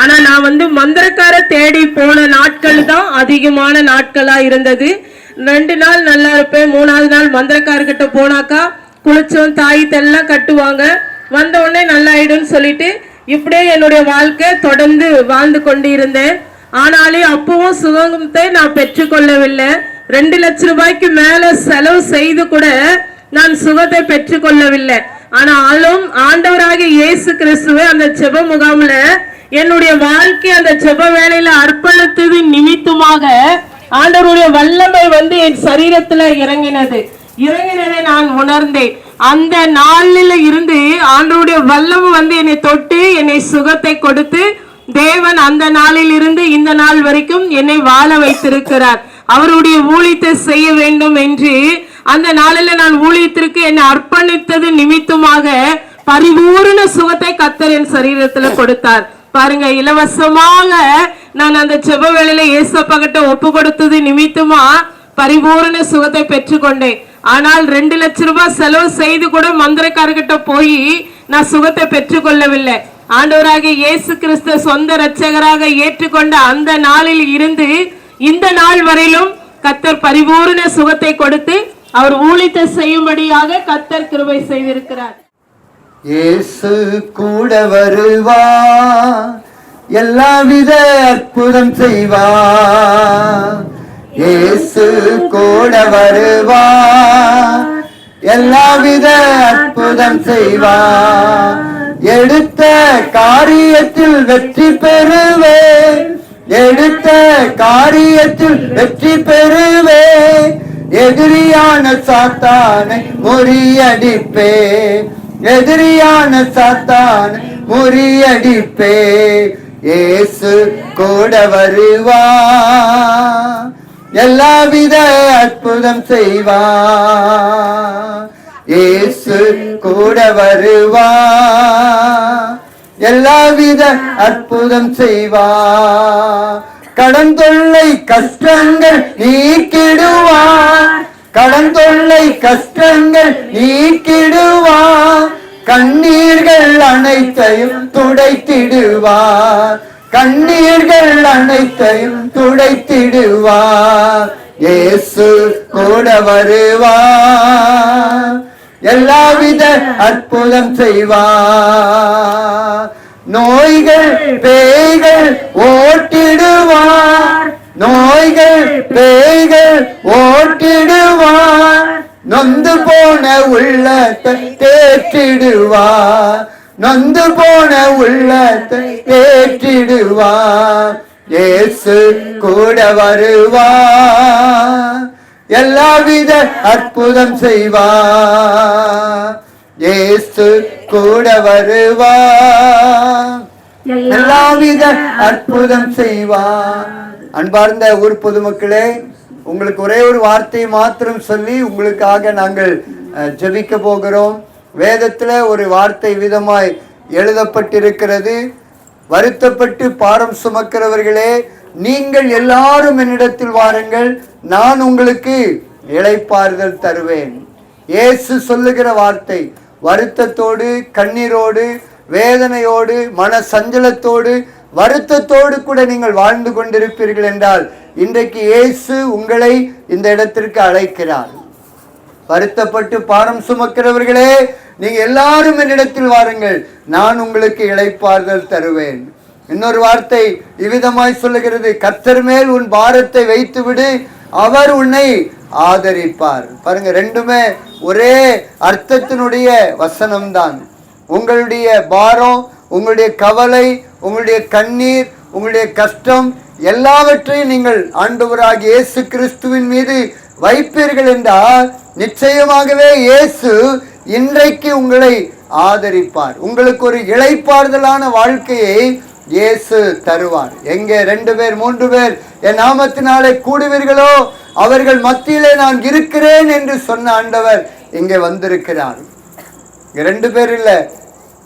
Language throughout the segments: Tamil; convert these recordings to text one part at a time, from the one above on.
ஆனா நான் வந்து மந்திரக்கார தேடி போன நாட்கள் தான் அதிகமான நாட்களா இருந்தது. ரெண்டு நாள் நல்லா இருப்பேன் மூணாவது நாள் மந்திரக்காரர்கிட்ட போனாக்கா குளிச்சோம் தாயத்தெல்லாம் கட்டுவாங்க. வந்த உடனே நல்லாயிடும்னு சொல்லிட்டு இப்படியே என்னுடைய வாழ்க்கை தொடர்ந்து வாழ்ந்து கொண்டு இருந்தேன் ஆனாலே அப்பவும் சுகத்தை நான் பெற்றுக்கொள்ளவில்லை. ரெண்டு லட்ச ரூபாய்க்கு மேல செலவு செய்து கூட நான் சுகத்தை பெற்றுக்கொள்ளவில்லை. ஆனாலும் ஆண்டவராக இயேசு கிறிஸ்துவை அந்த செப முகாம்ல என்னுடைய வாழ்க்கை அந்த செப வேலையில அர்ப்பணித்தது நிமித்தமாக ஆண்டவருடைய வல்லமை வந்து என் சரீரத்துல இறங்கினது. இறங்கினதை நான் உணர்ந்தேன். அந்த நாளில் இருந்து ஆண்டவருடைய வல்லமை வந்து என்னை தொட்டு என்னை சுகத்தை கொடுத்து தேவன் அந்த நாளில் இருந்து இந்த நாள் வரைக்கும் என்னை வாழ வைத்திருக்கிறார். அவருடைய ஊழித்தை செய்ய வேண்டும் என்று அந்த நாளில் நான் ஊழியத்திற்கு என்னை அர்ப்பணித்தது நிமித்தமாக பரிபூர்ண சுகத்தை கத்தர் என் சரீரத்துல கொடுத்தார். பாருங்க இலவசமாக நான் அந்த செவ்வ வேலையில ஏசப்பகிட்ட ஒப்பு கொடுத்தது நிமித்தமா பரிபூரண சுகத்தை பெற்றுக்கொண்டேன். ஆனால் ரெண்டு லட்ச ரூபாய் செலவு செய்து கூட மந்திரக்காரர்கிட்ட போய் நான் சுகத்தை பெற்றுக்கொள்ளவில்லை. ஆண்டவராக இயேசு கிறிஸ்து சொந்த ரட்சகராக ஏற்றுக்கொண்ட அந்த நாளில் இருந்து இந்த நாள் வரையிலும் கத்தர் பரிபூர்ண சுகத்தை கொடுத்து அவர் ஊழித்த செய்யும்படியாக கத்தர் கிருபை செய்திருக்கிறார். இயேசு கூட வருவா எல்லாவித அற்புதம் செய்வா இயேசு கூட வருவா எல்லாவித அற்புதம் செய்வா எடுத்த காரியத்தில் வெற்றி பெறுவே எடுத்த காரியத்தில் வெற்றி பெறுவே எதிரியான சாத்தானை முறியடிப்பே. எதிரியான சாத்தானை முறியடிப்பே. இயேசு கூட வருவா. எல்லாவித அற்புதம் செய்வா. இயேசு கூட வருவா. எல்லாவித அற்புதம் செய்வா. கடன் தொல்லை கஷ்டங்கள் நீக்கிடுவா கடன் தொல்லை கஷ்டங்கள் நீக்கிடுவா கண்ணீர்கள் அனைத்தையும் துடைத்திடுவா கண்ணீர்கள் அனைத்தையும் துடைத்திடுவா இயேசு கூட வருவா எல்லாவித அற்புதம் செய்வா நோய்கள் பேய்கள் ஓட்டிடுவார். நோய்கள் பேய்கள் ஓட்டிடுவார். நொந்து போன உள்ளத்தை தேற்றிடுவார். நொந்து போன உள்ளத்தை தேற்றிடுவார். இயேசு கூட வருவார். எல்லாவித அற்புதம் செய்வார். இயேசு கூட வருவா எல்லாவித அற்புதம் செய்வா அன்பார்ந்த ஊர் பொதுமக்களே உங்களுக்கு ஒரே ஒரு வார்த்தை மாத்திரம் சொல்லி உங்களுக்காக நாங்கள் ஜெபிக்க போகிறோம். வேதத்துல ஒரு வார்த்தை விதமாய் எழுதப்பட்டிருக்கிறது. வருத்தப்பட்டு பாரம் சுமக்கிறவர்களே நீங்கள் எல்லாரும் என்னிடத்தில் வாருங்கள். நான் உங்களுக்கு இளைப்பாறுதல் தருவேன். இயேசு சொல்லுகிற வார்த்தை வருத்தத்தோடு கண்ணீரோடு வேதனையோடு மன சஞ்சலத்தோடு வருத்தத்தோடு கூட நீங்கள் வாழ்ந்து கொண்டிருப்பீர்கள் என்றால் இன்றைக்கு இயேசு உங்களை இந்த இடத்திற்கு அழைக்கிறார். வருத்தப்பட்டு பாரம் சுமக்கிறவர்களே நீங்க எல்லாரும் என்னிடத்தில் வாருங்கள் நான் உங்களுக்கு இழைப்பார்கள் தருவேன். இன்னொரு வார்த்தை இவ்விதமாய் சொல்லுகிறது கத்தர் மேல் உன் பாரத்தை வைத்துவிடு அவர் உன்னை ஆதரிப்பார். பாருங்க ரெண்டுமே ஒரே அர்த்தத்தினுடைய வசனம்தான். உங்களுடைய பாரம் உங்களுடைய கவலை உங்களுடைய கண்ணீர் உங்களுடைய கஷ்டம் எல்லாவற்றையும் நீங்கள் ஆண்டவராக இயேசு கிறிஸ்துவின் மீது வைப்பீர்கள் என்றால் நிச்சயமாகவே இயேசு இன்றைக்கு உங்களை ஆதரிப்பார். உங்களுக்கு ஒரு இளைப்பாறுதலான வாழ்க்கையை இயேசு தருவார். எங்கே? ரெண்டு பேர் மூன்று பேர் என் நாமத்தினாலே கூடுவீர்களோ? அவர்கள் மத்தியிலே நான் இருக்கிறேன் என்று சொன்ன ஆண்டவர் இங்கே வந்திருக்கிறார். இரண்டு ரெண்டு பேர் இல்ல.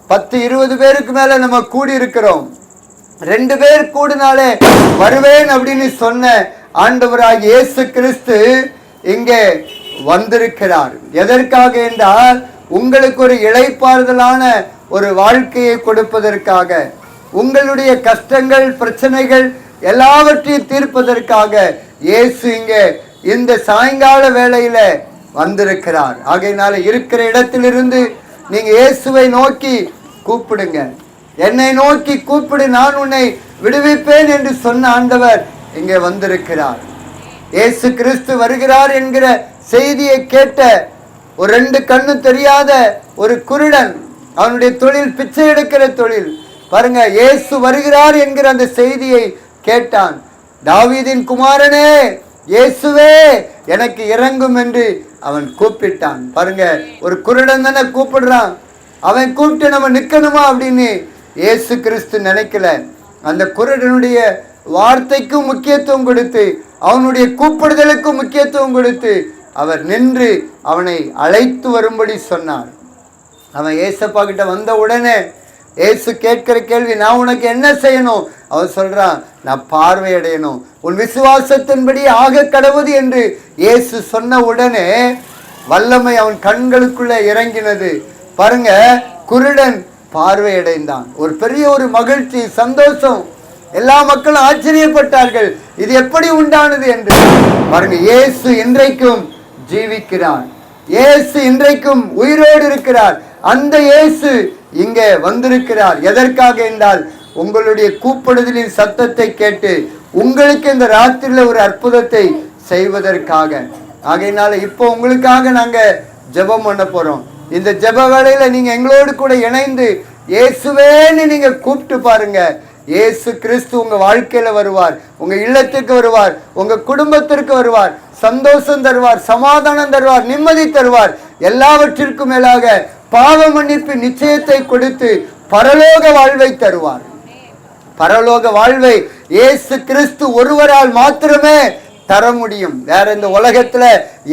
பத்து இருபது பேருக்கு மேல நம்ம கூடி இருக்கிறோம் ரெண்டு பேர் கூடினாலே வருவேன் அப்படின்னு சொன்ன ஆண்டவராக இயேசு கிறிஸ்து இங்கே வந்திருக்கிறார். எதற்காக என்றால் உங்களுக்கு ஒரு இழைப்பாறுதலான ஒரு வாழ்க்கையை கொடுப்பதற்காக உங்களுடைய கஷ்டங்கள் பிரச்சனைகள் எல்லாவற்றையும் தீர்ப்பதற்காக இயேசு இங்கே இந்த சாயங்கால வேளையில வந்திருக்கிறார். ஆகையினால இருக்கிற இடத்திலிருந்து நீங்க இயேசுவை நோக்கி கூப்பிடுங்க. என்னை நோக்கி கூப்பிடு நான் உன்னை விடுவிப்பேன் என்று சொன்ன ஆண்டவர் இங்கே வந்திருக்கிறார். இயேசு கிறிஸ்து வருகிறார் என்கிற செய்தியை கேட்ட ஒரு ரெண்டு கண்ணு தெரியாத ஒரு குருடன் அவனுடைய தொழில் பிச்சை எடுக்கிற தொழில் பாருங்க இயேசு வருகிறார் என்கிற அந்த செய்தியை கேட்டான். தாவீதின் குமாரனே இயேசுவே எனக்கு இறங்கும் என்று அவன் கூப்பிட்டான். பாருங்க ஒரு குருடன் தானே கூப்பிடுறான். அவன் கூப்பிட்டு நம்ம நிற்கணுமா அப்படின்னு இயேசு கிறிஸ்து நினைக்கல. அந்த குருடனுடைய வார்த்தைக்கும் முக்கியத்துவம் கொடுத்து அவனுடைய கூப்பிடுதலுக்கும் முக்கியத்துவம் கொடுத்து அவர் நின்று அவனை அழைத்து வரும்படி சொன்னார். அவன் ஏசப்பா கிட்ட வந்த உடனே ஏசு கேட்கிற கேள்வி நான் உனக்கு என்ன செய்யணும்? அவன் சொல்கிறான் நான் பார்வையடையணும் உன் விசுவாசத்தின்படி ஆக கடவுது என்று இயேசு சொன்ன உடனே வல்லமை அவன் கண்களுக்குள்ளே இறங்கினது. பாருங்க குருடன் பார்வையடைந்தான் ஒரு பெரிய ஒரு மகிழ்ச்சி சந்தோஷம். எல்லா மக்களும் ஆச்சரியப்பட்டார்கள். இது எப்படி உண்டானது என்று. பாருங்க இயேசு இன்றைக்கும் ஜீவிக்கிறான். இயேசு இன்றைக்கும் உயிரோடு இருக்கிறார். அந்த இயேசு இங்கே வந்திருக்கிறார். எதற்காக என்றால் உங்களுடைய கூப்பிடுதலின் சத்தத்தை கேட்டு உங்களுக்கு இந்த ராத்திரியில் ஒரு அற்புதத்தை செய்வதற்காக. ஆகையினால இப்போ உங்களுக்காக நாங்கள் ஜெபம் பண்ண போகிறோம் இந்த ஜெப வேலையில் நீங்கள் எங்களோடு கூட இணைந்து இயேசுவேன்னு நீங்கள் கூப்பிட்டு பாருங்க. இயேசு கிறிஸ்து உங்கள் வாழ்க்கையில் வருவார் உங்கள் இல்லத்துக்கு வருவார் உங்கள் குடும்பத்திற்கு வருவார் சந்தோஷம் தருவார் சமாதானம் தருவார் நிம்மதி தருவார். எல்லாவற்றிற்கும் மேலாக பாவ மன்னிப்பு நிச்சயத்தை கொடுத்து பரலோக வாழ்வை தருவார். பரலோக வாழ்வை இயேசு கிறிஸ்து ஒருவரால் மாத்திரமே தர முடியும். வேற இந்த உலகத்துல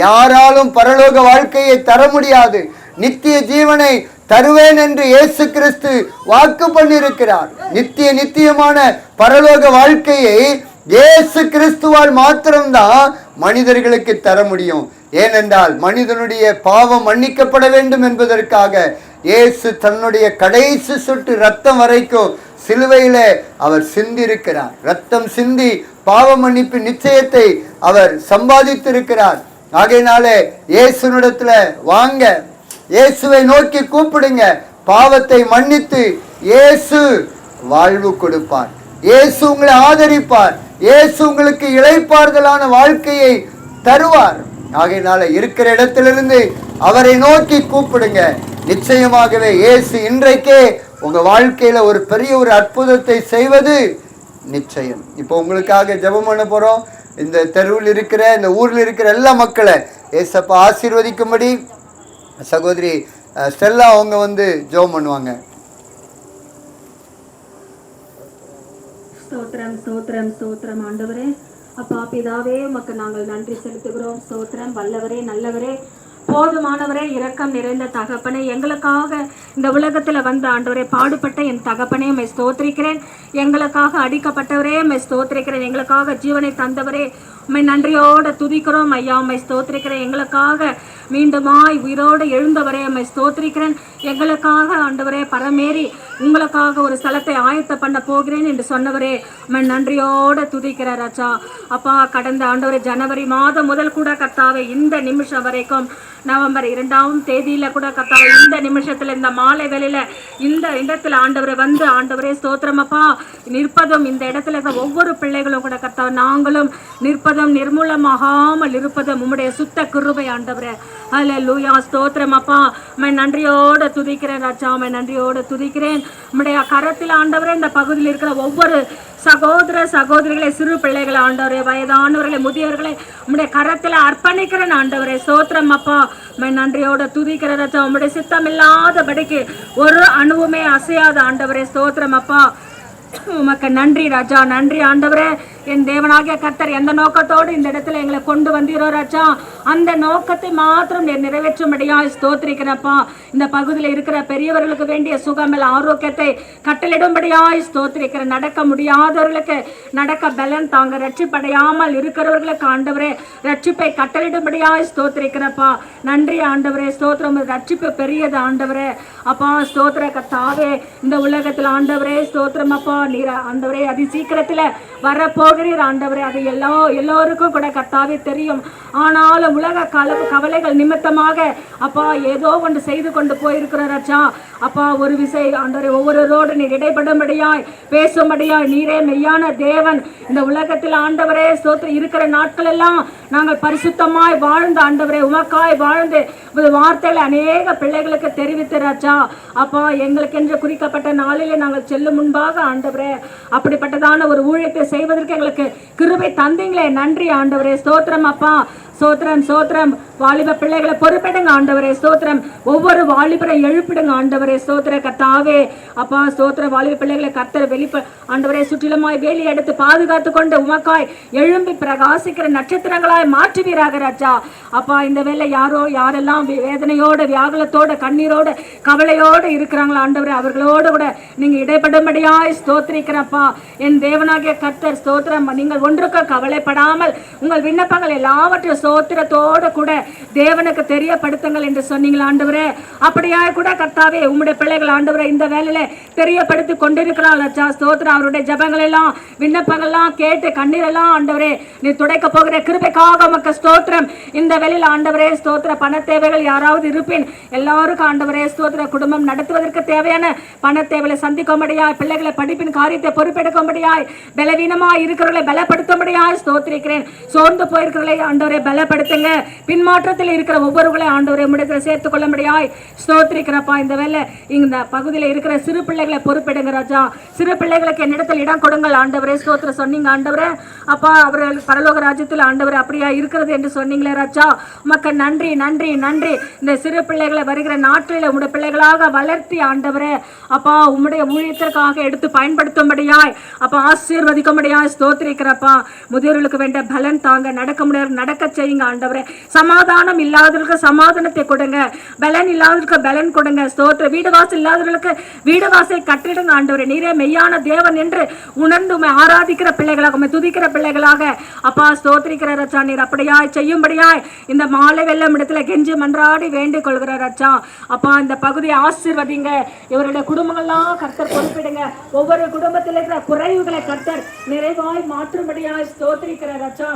யாராலும் பரலோக வாழ்க்கையை தர முடியாது. நித்திய ஜீவனை தருவேன் என்று இயேசு கிறிஸ்து வாக்கு பண்ணியிருக்கிறார். நித்திய நித்தியமான பரலோக வாழ்க்கையை இயேசு கிறிஸ்துவால் மாத்திரம்தான் மனிதர்களுக்கு தர முடியும். ஏனென்றால் மனிதனுடைய பாவம் மன்னிக்கப்பட வேண்டும் என்பதற்காக இயேசு தன்னுடைய கடைசி சுட்டு ரத்தம் வரைக்கும் சிலுவையில் அவர் சிந்திருக்கிறார். ரத்தம் சிந்தி பாவ மன்னிப்பு நிச்சயத்தை அவர் சம்பாதித்திருக்கிறார். ஆகையினாலே இயேசுனிடத்துல வாங்க. இயேசுவை நோக்கி கூப்பிடுங்க. பாவத்தை மன்னித்து இயேசு வாழ்வு கொடுப்பார். இயேசு உங்களை ஆதரிப்பார். இயேசு உங்களுக்கு இளைப்பாறுதலான வாழ்க்கையை தருவார். ஆகையினால இருக்கிற இடத்திலிருந்து அவரை நோக்கி கூப்பிடுங்க. நிச்சயமாகவே இயேசு இன்றைக்கே உங்க வாழ்க்கையில ஒரு பெரிய ஒரு அற்புதத்தை செய்வது நிச்சயம். இப்போ உங்களுக்காக ஜெபம் பண்ண போறோம். இந்த தெருவில் இருக்கிற இந்த ஊரில் இருக்கிற எல்லா மக்களை ஏசப்பா ஆசீர்வதிக்கும்படி சகோதரி ஸ்டெல்லா அவங்க வந்து ஜெபம் பண்ணுவாங்க. ஸ்தோத்திரம் ஸ்தோத்திரம் ஸ்தோத்திரம் ஆண்டவரே. அப்பா பிதாவே உமக்கு நாங்கள் நன்றி செலுத்துகிறோம். சோத்திரம் வல்லவரே நல்லவரே போதுமானவரே இரக்கம் நிறைந்த தகப்பனே எங்களுக்காக இந்த உலகத்தில் வந்த ஆண்டவரே பாடுபட்ட என் தகப்பனே உம்மை ஸ்தோத்திரிக்கிறேன். எங்களுக்காக அடிக்கப்பட்டவரே உம்மை ஸ்தோத்திரிக்கிறேன். எங்களுக்காக ஜீவனை தந்தவரே உம்மை நன்றியோடு துதிக்கிறோம். ஐயா உம்மை ஸ்தோத்திரிக்கிறேன். எங்களுக்காக மீண்டுமாய் உயிரோடு எழுந்தவரே உம்மை ஸ்தோத்திரிக்கிறேன். எங்களுக்காக ஆண்டவரே பரமேறி உங்களுக்காக ஒரு ஸ்தலத்தை ஆயத்த பண்ண போகிறேன் என்று சொன்னவரே உம்மை நன்றியோட துதிக்கிறார் ராஜா. அப்பா கடந்த ஆண்டவர் ஜனவரி மாதம் முதல் கூட கத்தாவை இந்த நிமிஷம் வரைக்கும் நவம்பர் இரண்டாம் தேதியில கூட கர்த்தாவே இந்த நிமிஷத்துல இந்த மாலை வேலையில் இந்த இடத்துல ஆண்டவரை வந்து ஆண்டவரே ஸ்தோத்திரமப்பா நிற்பதும் இந்த இடத்துல இருக்கிற ஒவ்வொரு பிள்ளைகளும் கூட கர்த்தாவே நாங்களும் நிற்பதும் நிர்மூலமாகாமல் இருப்பதும் உம்முடைய சுத்த குருவை ஆண்டவரே. அல்ல லூயா ஸ்தோத்திரம் அப்பா. உம்மை நன்றியோட துதிக்கிறேன் ராஜா மை நன்றியோட துதிக்கிறேன். நம்முடைய கரத்தில் ஆண்டவரே இந்த பகுதியில் இருக்கிற ஒவ்வொரு சகோதர சகோதரிகளை சிறு பிள்ளைகளை ஆண்டவரே வயதானவர்களை முதியவர்களை உம்முடைய கரத்தில் அர்ப்பணிக்கிறேன் ஆண்டவரே. சோத்திரம் அப்பா நன்றியோட துதிக்கிற ராஜா. உங்களுடைய சித்தம் இல்லாதபடிக்கு ஒரு அணுவுமே அசையாத ஆண்டவரே. சோத்திரம் அப்பா உமக்கு நன்றி ராஜா நன்றி ஆண்டவரே. என் தேவனாகிய கர்த்தர் எந்த நோக்கத்தோடு இந்த இடத்துல எங்களை கொண்டு வந்தீரோ ராஜா அந்த நோக்கத்தை மாத்திரம் நிறைவேற்றும்படியா நிறைவேற்றும்படியாய் ஸ்தோத்திரிக்கிறப்பா. இந்த பகுதியில் இருக்கிற பெரியவர்களுக்கு வேண்டிய சுகமில் ஆரோக்கியத்தை கட்டளிடும்படியாய் ஸ்தோத்திரிக்கிற நடக்க முடியாதவர்களுக்கு நடக்க பலன் தாங்க ரட்சிப்படையாமல் இருக்கிறவர்களுக்கு ஆண்டவரே ரட்சிப்பை கட்டளிடும்படியாய் ஸ்தோத்திரிக்கிறப்பா. நன்றி ஆண்டவரே ஸ்தோத்திரம் ரட்சிப்பு பெரியது ஆண்டவரே. அப்பா ஸ்தோத்திர கத்தாவே இந்த உலகத்தில் ஆண்டவரே ஸ்தோத்திரம் அப்பா நீர் ஆண்டவரே அதி சீக்கிரத்தில் வரப்போ போகிறீர் ஆண்டவரே அது எல்லா எல்லோருக்கும் கூட கத்தாவே தெரியும். ஆனாலும் உலக கல கவலைகள் நிமித்தமாக அப்பா ஏதோ ஒன்று செய்து கொண்டு போயிருக்கிற ரச்சா அப்பா ஒரு விசை ஆண்டவரே ஒவ்வொருவரோடு நீர் இடைபடும்படியாய் பேசும்படியாய் நீரே மெய்யான தேவன். இந்த உலகத்தில் ஆண்டவரே சோத்து இருக்கிற நாட்கள் எல்லாம் நாங்கள் பரிசுத்தமாய் வாழ்ந்த ஆண்டவரே உமக்காய் வாழ்ந்து உமது அநேக பிள்ளைகளுக்கு தெரிவித்திராச்சா அப்பா எங்களுக்கு என்று குறிக்கப்பட்ட நாளிலே நாங்கள் செல்லும் முன்பாக ஆண்டவரே அப்படிப்பட்டதான ஒரு ஊழியத்தை செய்வதற்கு எங்களுக்கு கிருபை தந்தீங்களே. நன்றி ஆண்டவரே ஸ்தோத்திரம் அப்பா. சோத்திரம் சோத்திரம் வாலிப பிள்ளைகளை பொறுப்பிடுங்க ஆண்டவரே ஸ்தோத்திரம். ஒவ்வொரு வாலிபரை எழுப்பிடுங்க ஆண்டவரே ஸ்தோத்திர கத்தாவே அப்பா ஸ்தோத்திர வாலிப பிள்ளைகளை கர்த்தர் வெளிப்ப ஆண்டவரே சுற்றிலுமாய் வேலி எடுத்து பாதுகாத்து கொண்டு உமக்காய் எழும்பி பிரகாசிக்கிற நட்சத்திரங்களாய் மாற்றுவீராக ராஜா. அப்பா இந்த வேலை யாரோ யாரெல்லாம் வே- வேதனையோட வியாகுலத்தோட கண்ணீரோட கவலையோடு இருக்கிறாங்களா ஆண்டவரே அவர்களோடு கூட நீங்க இடைப்படும்படியாய் ஸ்தோத்திரிக்கிறப்பா. என் தேவனாகிய கர்த்தர் ஸ்தோத்திரம். நீங்கள் ஒன்றுக்கு கவலைப்படாமல் உங்கள் விண்ணப்பங்கள் எல்லாவற்றையும் ஸ்தோத்திரத்தோடு கூட தேவனுக்கு தெரியப்படுத்துங்கள் என்று சொன்னீங்களா ஆண்டவரே? அப்படியா கூட கர்த்தாவே உம்முடைய பிள்ளைகள் ஆண்டவரே இந்த வேலையில தெரியப்படுத்தி கொண்டிருக்கலாம் லட்சா ஸ்தோத்திரம். அவருடைய ஜபங்கள் எல்லாம் விண்ணப்பங்கள்லாம் கேட்டு கண்ணீரெல்லாம் ஆண்டவரே நீ துடைக்க போகிற கிருபைக்காக உமக்கு ஸ்தோத்திரம். இந்த வேலையில் ஆண்டவரே ஸ்தோத்திர பண தேவைகள் யாராவது இருப்பின் எல்லாருக்கும் ஆண்டவரே ஸ்தோத்திர குடும்பம் நடத்துவதற்கு தேவையான பண தேவைகளை சந்திக்கும்படியாய் பிள்ளைகளை படிப்பின் காரியத்தை பொறுப்பெடுக்கும்படியாய் பலவீனமாய் இருக்கிறவர்களை பலப்படுத்தும்படியாய் ஸ்தோத்திரிக்கிறேன். சோர்ந்து போயிருக்கிறவர்களை ஆண்டவரை பலப்படுத்துங்க. பின்மாற்றத்தில் இருக்கிற ஒவ்வொருவர்களை ஆண்டவரை முடிக்கிற சேர்த்துக் கொள்ளும்படியாய் ஸ்தோத்திரிக்கிறப்பா இந்த வேலை இந்த பகுதியில் இருக்கிற சிறு பிள்ளைகளை பொறுப்பெடுங்க ராஜா. சிறு பிள்ளைகளுக்கு என்னிடத்தில் இடம் கொடுங்கள் ஆண்டவரே ஸ்தோத்திர சொன்னீங்க ஆண்டவரே. அப்பா அவர்கள் பரலோக ராஜ்யத்தில் ஆண்டவர் அப்படியா இருக்கிறது என்று சொன்னீங்களே ராஜா. மக்கள் நன்றி நன்றி நன்றி. இந்த சிறு பிள்ளைகளை வருகிற நாட்டில் உம்முடைய பிள்ளைகளாக வளர்த்தி ஆண்டவரே அப்பா உம்முடைய ஊழியத்திற்காக எடுத்து பயன்படுத்தும்படியாய் அப்பா ஆசீர்வதிக்கும்படியாய் ஸ்தோத்திரிக்கிறப்பா. முதியோர்களுக்கு வேண்டிய பலன் தாங்க நடக்க முடியாது நடக்க செய்யுங்க ஆண்டவரே. சமா சமாதானம் இல்லாதவர்களுக்கு சமாதானத்தை கொடுங்க. பலன் இல்லாதவர்களுக்கு பலன் கொடுங்க. ஸ்தோத்திர வீடு வாசல் இல்லாதவர்களுக்கு வீடு வாசை கட்டிடுங்க ஆண்டவரே. நீரே மெய்யான தேவன் என்று உணர்ந்து உம்மை ஆராதிக்கிற பிள்ளைகளாக உம்மை துதிக்கிற பிள்ளைகளாக. அப்பா ஸ்தோத்திரிக்கிற ரச்சா நீர் அப்படியாய் செய்யும்படியாய் இந்த மாலை வெள்ளம் இடத்துல கெஞ்சி மன்றாடி வேண்டிக் கொள்கிற ரச்சா. அப்பா இந்த பகுதியை ஆசிர்வதிங்க. இவருடைய குடும்பங்கள்லாம் கர்த்தர் பொறுப்பிடுங்க ஒவ்வொரு குடும்பத்தில் இருக்கிற குறைவுகளை கர்த்தர் நிறைவாய் மாற்றும்படியாய் ஸ்தோத்திரிக்கிற ரச்சா.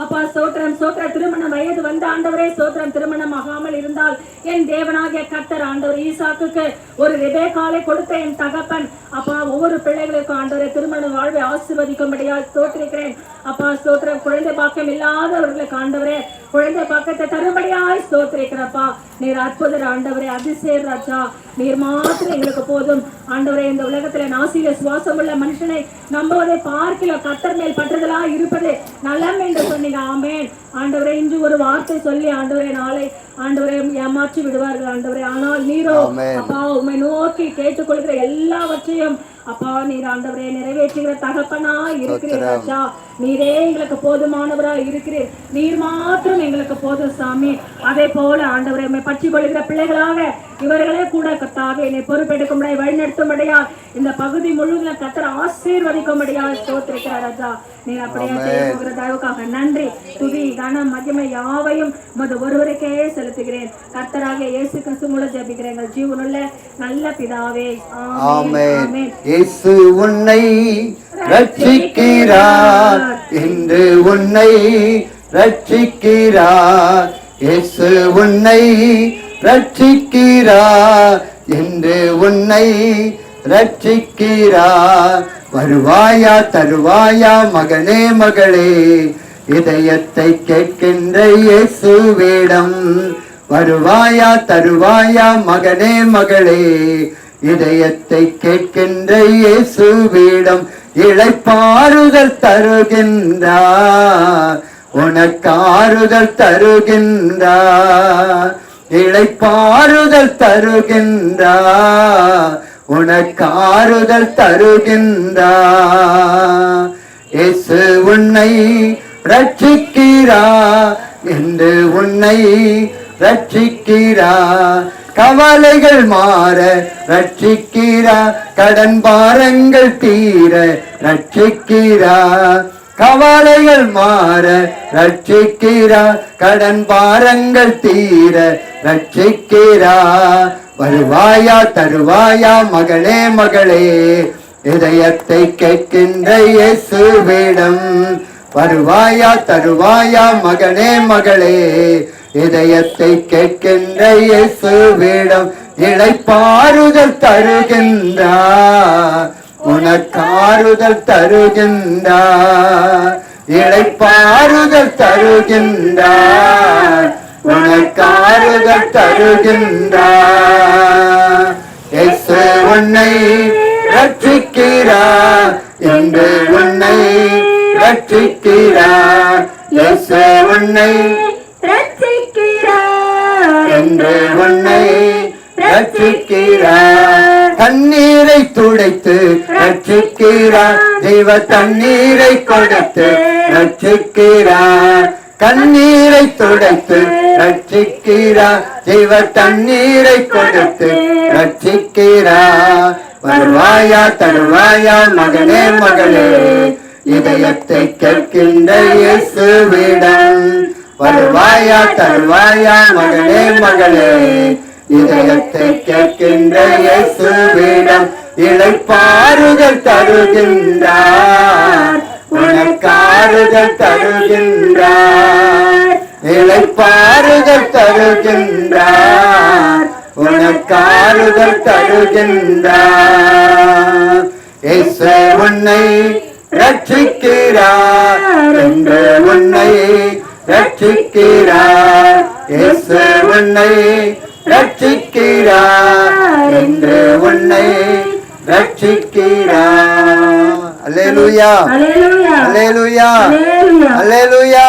அப்பா சோத்திரம் சோத்ர திருமண வயது வந்த ஆண்டவரே சோத்திரம் திருமணம் ஆகாமல் இருந்தால் என் தேவனாகிய கர்த்தர் ஆண்டவர் ஈசாக்குக்கு ஒரு ரெபேக்காலை கொடுத்த என் தகப்பன். அப்பா ஒவ்வொரு பிள்ளைகளுக்கும் ஆண்டவரே திருமண வாழ்வை ஆசீர்வதிக்கும்படியா தோற்றிருக்கிறேன் அப்பா ஸ்தோத்திரம். குழந்தை பாக்கம் இல்லாதவர்களை காண்டவரே குழந்தை பாக்கத்தை தரும்படியாய் ஸ்தோத்திரிக்கிறப்பா நீர் அற்புதர் ஆண்டவரே அதிசயர் ராஜா. நீர் மாத்திரம் எங்களுக்கு போதும். ஆண்டவரே இந்த உலகத்துல நாசிக சுவாசம் உள்ள மனுஷனை நம்புவதை பார்க்கல கத்தர் மேல் பற்றுதலா இருப்பது நலம் என்று சொன்னீங்க. ஆமேன். ஆண்டவரே இன்று ஒரு வார்த்தை சொல்லி ஆண்டவரே நாளை ஆண்டவரே ஏமாற்றி விடுவார்கள் ஆண்டவரே. ஆனால் நீரோ. அப்பா உம்மை நோக்கி கேட்டுக்கொள்கிற எல்லாவற்றையும் அப்பா நீர் ஆண்டவரே நிறைவேற்றுகிற தகப்பனா இருக்கிறீர் ராஜா. நீரே எங்களுக்கு போதுமானவரா இருக்கிறீர். நீர் மாத்திரம் எங்களுக்கு போதும் சாமி. அதே போல ஆண்டவரை பற்றி கொள்கிற பிள்ளைகளாக இவர்களே கூட கத்தாவே என்னை பொறுப்பெடுக்கும்படியா வழிநடத்தும்படியா இந்த பகுதி முழுவதும் கத்தர் ஆசீர்வதிக்கும்படியா ஸ்தோத்திரிக்கிறார் ராஜா. நீர் அப்படியே செய்ய போகிற தயவுக்காக நன்றி துதி கனம் மகிமை யாவையும் உமது ஒருவருக்கே செலுத்துகிறேன். கர்த்தராக இயேசு கிறிஸ்து மூலம் ஜெபிக்கிறேன் எங்கள் ஜீவனுள்ள நல்ல பிதாவே. ஆமென் ஆமென். இயேசு உன்னை ரட்சிக்கிறார். என்று உன்னை ரட்சிக்கிறார். இயேசு உன்னை ரட்சிக்கிறார் என்று உன்னை ரட்சிக்கிறார் வருவாயா தருவாயா மகனே மகளே இதயத்தை கேட்கின்ற இயேசுவிடம். வருவாயா தருவாயா மகனே மகளே இதயத்தை கேட்கின்ற இயேசுவிடம் தருகின்றா. தருகின்றார் உனக்காறுதல் தருகின்றார் இழைப்பாறுதல் தருகின்றார் உனக்காறுதல் தருகின்றார் இயேசு உன்னை ரட்சிக்கிறா என்று உன்னை ரட்சிக்கிறா கவலைகள் மாற ரட்சிக்கிறா கடன் பாரங்கள் தீர ரட்சிக்கிறா கவலைகள் மாற ரட்சிக்கிறார். கடன் பாரங்கள் தீர ரட்சிக்கிறா வருவாயா தருவாயா மகளே மகளே. இதயத்தை கேட்கின்ற இயேசுவிடம் வருவாயா தருவாயா மகனே மகளே. இதயத்தை கேட்கின்ற இயேசுவிடம் இளைப்பாறுதல் தருகின்றார். உனக்காறுதல் தருகின்றார் இழைப்பாறுதல் தருகின்றார் உனக்காறுதல் தருகின்றார் இயேசு உன்னை ரட்சிக்கிறார் என்று உன்னை ரட்சிக்கிறார் இயேசு உன்னை ரட்சிக்கிறார் என்று உன்னை ரட்சிக்கிறார் தண்ணீரை துடைத்து ரட்சிக்கிறார் தெய்வ தண்ணீரை கொடுத்து ரட்சிக்கிறார் கண்ணீரை துடைத்து ரட்சிக்கிறார் தெய்வ தண்ணீரை கொடுத்து ரட்சிக்கிறார் வருவாயா தருவாயா மகனே மகளே. இதயத்தை கேட்கின்ற இயேசுவிடம். வருவாயா தருவாயா மகனே மகளே. இதயத்தை கேட்கின்ற இயேசுவிடம் இளைப்பாறுதல் தருகின்றார். உனக்காறுதல் தருகின்றார். இழைப்பாறுதல் தருகின்றார். உனக்காறுதல் தருகின்றார். இசை உன்னை ரட்சிக்கிறார் என்று உன்னை ரட்சிக்கிறார் இசை உன்னை ரட்சிக்கிறார் என்று உன்னை ரட்சிக்கிறார் அல்லேலூயா. அல்லேலூயா. அல்லேலூயா.